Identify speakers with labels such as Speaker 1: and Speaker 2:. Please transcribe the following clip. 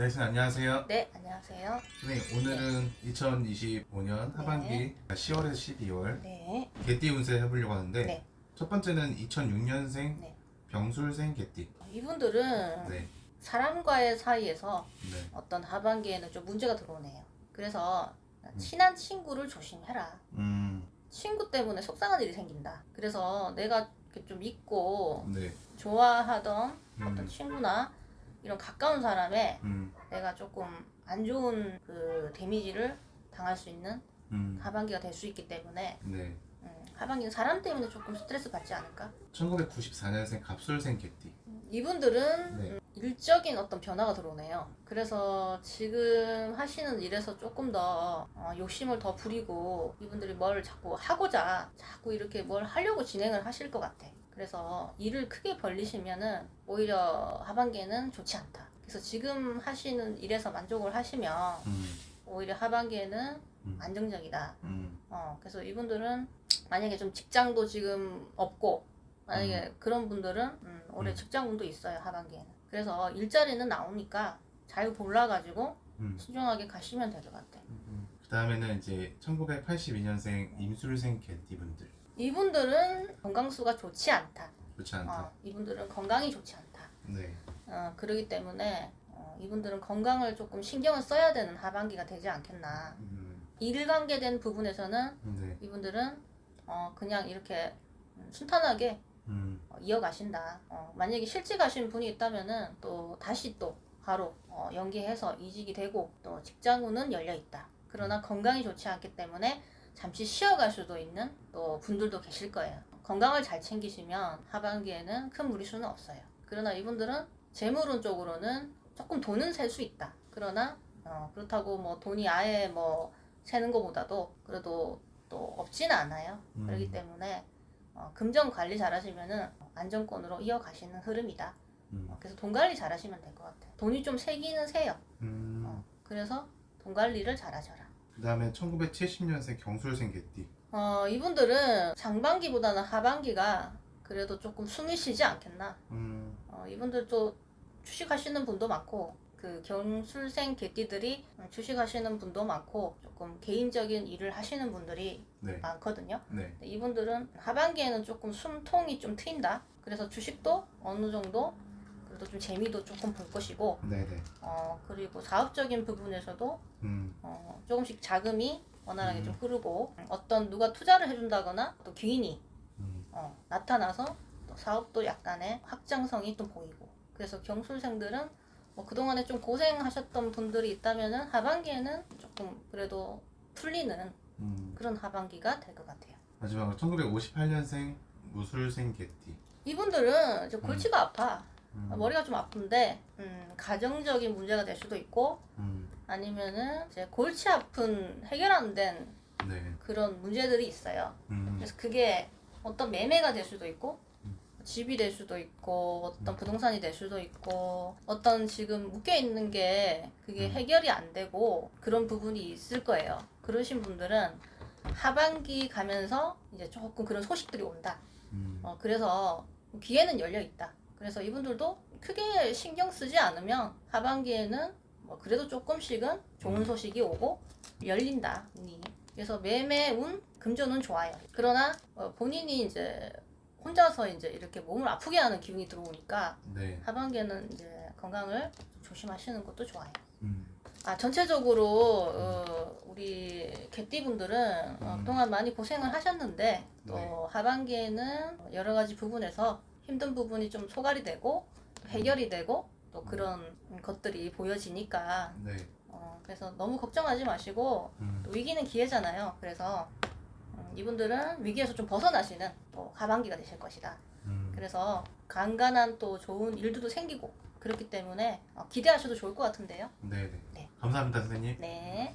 Speaker 1: 네, 선생님 안녕하세요.
Speaker 2: 네, 안녕하세요.
Speaker 1: 선생님 오늘은 2025년 하반기 10월에서 12월
Speaker 2: 네,
Speaker 1: 개띠 운세 해보려고 하는데
Speaker 2: 네.
Speaker 1: 첫 번째는 2006년생
Speaker 2: 네.
Speaker 1: 병술생 개띠.
Speaker 2: 이분들은
Speaker 1: 네,
Speaker 2: 사람과의 사이에서
Speaker 1: 네,
Speaker 2: 어떤 하반기에는 좀 문제가 들어오네요. 그래서
Speaker 1: 음.
Speaker 2: 친한 친구를 조심해라.
Speaker 1: 음,
Speaker 2: 친구 때문에 속상한 일이 생긴다. 그래서 내가 이렇게 좀 믿고
Speaker 1: 네,
Speaker 2: 좋아하던 어떤
Speaker 1: 음,
Speaker 2: 친구나 이런 가까운 사람에
Speaker 1: 음,
Speaker 2: 내가 조금 안 좋은 그 데미지를 당할 수 있는
Speaker 1: 음,
Speaker 2: 하반기가 될 수 있기 때문에
Speaker 1: 네.
Speaker 2: 음, 하반기는 사람 때문에 조금 스트레스 받지 않을까?
Speaker 1: 1994년생 갑술생 개띠.
Speaker 2: 이분들은
Speaker 1: 네.
Speaker 2: 음, 일적인 어떤 변화가 들어오네요. 그래서 지금 하시는 일에서 조금 더 어, 욕심을 더 부리고 이분들이 뭘 자꾸 하고자 자꾸 이렇게 뭘 하려고 진행을 하실 것 같아. 그래서 일을 크게 벌리시면은 오히려 하반기에는 좋지 않다. 그래서 지금 하시는 일에서 만족을 하시면
Speaker 1: 음,
Speaker 2: 오히려 하반기에는
Speaker 1: 음,
Speaker 2: 안정적이다.
Speaker 1: 음,
Speaker 2: 어, 그래서 이분들은 만약에 좀 직장도 지금 없고 만약에 그런 분들은 음, 올해
Speaker 1: 음.
Speaker 2: 직장운도 있어요 하반기에는. 그래서 일자리는 나오니까 잘 골라가지고
Speaker 1: 음,
Speaker 2: 신중하게 가시면 될 것 같아요.
Speaker 1: 음. 그 다음에는 이제 1982년생 임술생 개띠 분들.
Speaker 2: 이분들은 건강수가 좋지 않다.
Speaker 1: 그렇지 않다.
Speaker 2: 어, 이분들은 건강이 좋지 않다.
Speaker 1: 네,
Speaker 2: 어, 그러기 때문에 어, 이분들은 건강을 조금 신경을 써야 되는 하반기가 되지 않겠나.
Speaker 1: 음,
Speaker 2: 일 관계된 부분에서는
Speaker 1: 네,
Speaker 2: 이분들은 어, 그냥 이렇게 음, 순탄하게
Speaker 1: 음,
Speaker 2: 어, 이어가신다. 어, 만약에 실직 가신 분이 있다면은 또 다시 또 바로 어, 연계해서 이직이 되고 또 직장운은 열려 있다. 그러나 건강이 좋지 않기 때문에 잠시 쉬어갈 수도 있는 또 분들도 계실 거예요. 건강을 잘 챙기시면 하반기에는 큰 무리수는 없어요. 그러나 이분들은 재물운 쪽으로는 조금 돈은 셀 수 있다. 그러나 어, 그렇다고 뭐 돈이 아예 뭐 새는 것보다도 그래도 또 없지는 않아요.
Speaker 1: 음.
Speaker 2: 그렇기 때문에 어, 금전 관리 잘하시면은 안정권으로 이어가시는 흐름이다.
Speaker 1: 음,
Speaker 2: 어, 그래서 돈 관리 잘하시면 될 것 같아요. 돈이 좀 세기는 세요.
Speaker 1: 음.
Speaker 2: 어, 그래서 돈 관리를 잘하셔라.
Speaker 1: 그 다음에 1970년생 경술생 개띠.
Speaker 2: 어, 이분들은 상반기보다는 하반기가 그래도 조금 숨이 쉬지 않겠나.
Speaker 1: 음,
Speaker 2: 어, 이분들도 주식하시는 분도 많고 그 경술생 개띠들이 주식하시는 분도 많고 조금 개인적인 일을 하시는 분들이
Speaker 1: 네,
Speaker 2: 많거든요.
Speaker 1: 네,
Speaker 2: 근데 이분들은 하반기에는 조금 숨통이 좀 트인다. 그래서 주식도 어느 정도 좀 재미도 조금 볼 것이고,
Speaker 1: 네, 네.
Speaker 2: 어 그리고 사업적인 부분에서도
Speaker 1: 음,
Speaker 2: 어 조금씩 자금이 원활하게
Speaker 1: 음.
Speaker 2: 좀 흐르고 어떤 누가 투자를 해준다거나 또 기인이
Speaker 1: 음,
Speaker 2: 어, 나타나서 또 사업도 약간의 확장성이 또 보이고. 그래서 경술생들은 뭐 그동안에 좀 고생하셨던 분들이 있다면은 하반기에는 조금 그래도 풀리는
Speaker 1: 음.
Speaker 2: 그런 하반기가 될 것 같아요.
Speaker 1: 마지막으로 1958년생 무술생 개띠.
Speaker 2: 이분들은 이제 골치가 아파.
Speaker 1: 음,
Speaker 2: 머리가 좀 아픈데, 음, 가정적인 문제가 될 수도 있고,
Speaker 1: 음,
Speaker 2: 아니면은 이제 골치 아픈 해결 안 된
Speaker 1: 네,
Speaker 2: 그런 문제들이 있어요.
Speaker 1: 음,
Speaker 2: 그래서 그게 어떤 매매가 될 수도 있고,
Speaker 1: 음.
Speaker 2: 집이 될 수도 있고, 어떤
Speaker 1: 음.
Speaker 2: 부동산이 될 수도 있고, 어떤 지금 묶여 있는 게 그게
Speaker 1: 음.
Speaker 2: 해결이 안 되고 그런 부분이 있을 거예요. 그러신 분들은 하반기 가면서 이제 조금 그런 소식들이 온다.
Speaker 1: 음,
Speaker 2: 어, 그래서 기회는 열려 있다. 그래서 이분들도 크게 신경 쓰지 않으면 하반기에는 뭐 그래도 조금씩은 좋은
Speaker 1: 음.
Speaker 2: 소식이 오고 열린다. 운이. 그래서 매매 운 금전은 좋아요. 그러나 어, 본인이 이제 혼자서 이제 이렇게 몸을 아프게 하는 기운이 들어오니까
Speaker 1: 네,
Speaker 2: 하반기에는 이제 건강을 조심하시는 것도 좋아요.
Speaker 1: 음,
Speaker 2: 아 전체적으로 어, 우리 개띠분들은 어,
Speaker 1: 음.
Speaker 2: 그동안 많이 고생을 하셨는데 또
Speaker 1: 네.
Speaker 2: 하반기에는 여러 가지 부분에서 힘든 부분이 좀 소갈이 되고 해결이 되고 또 그런 것들이 보여지니까
Speaker 1: 네,
Speaker 2: 어, 그래서 너무 걱정하지 마시고
Speaker 1: 음,
Speaker 2: 또 위기는 기회잖아요. 그래서 음, 이분들은 위기에서 좀 벗어나시는 또 하반기가 되실 것이다.
Speaker 1: 음.
Speaker 2: 그래서 간간한 또 좋은 일들도 생기고 그렇기 때문에 어, 기대하셔도 좋을 것 같은데요.
Speaker 1: 네, 네.
Speaker 2: 네.
Speaker 1: 감사합니다, 선생님.
Speaker 2: 네.